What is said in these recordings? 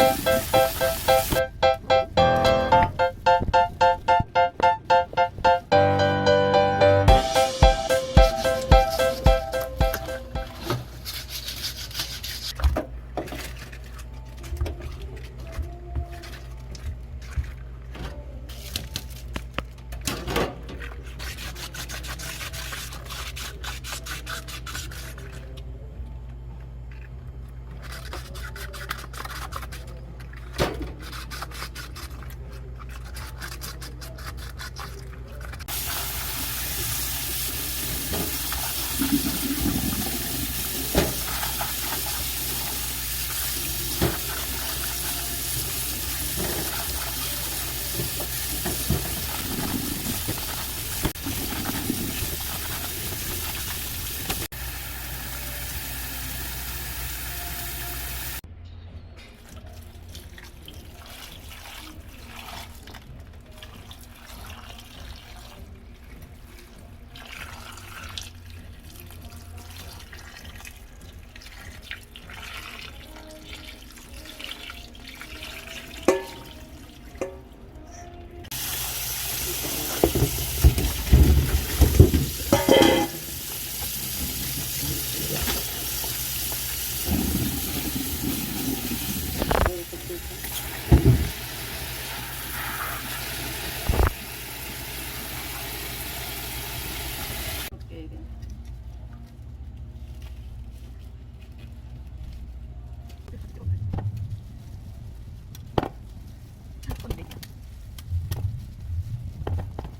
Thank you.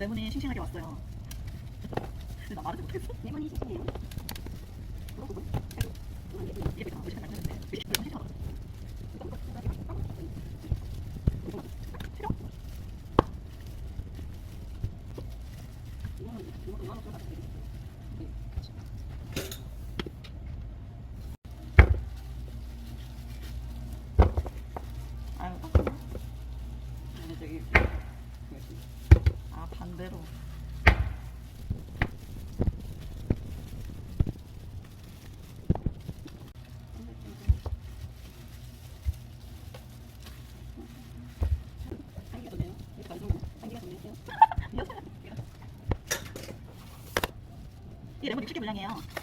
레몬이 싱싱하게 왔어요. 근데 나 말을 못했어. 레몬이 싱싱해요. 이렇게 다 의식하지 않는데 이렇게 싱싱하다. 아 아 반대로. 이 레몬 60개 분량이에요.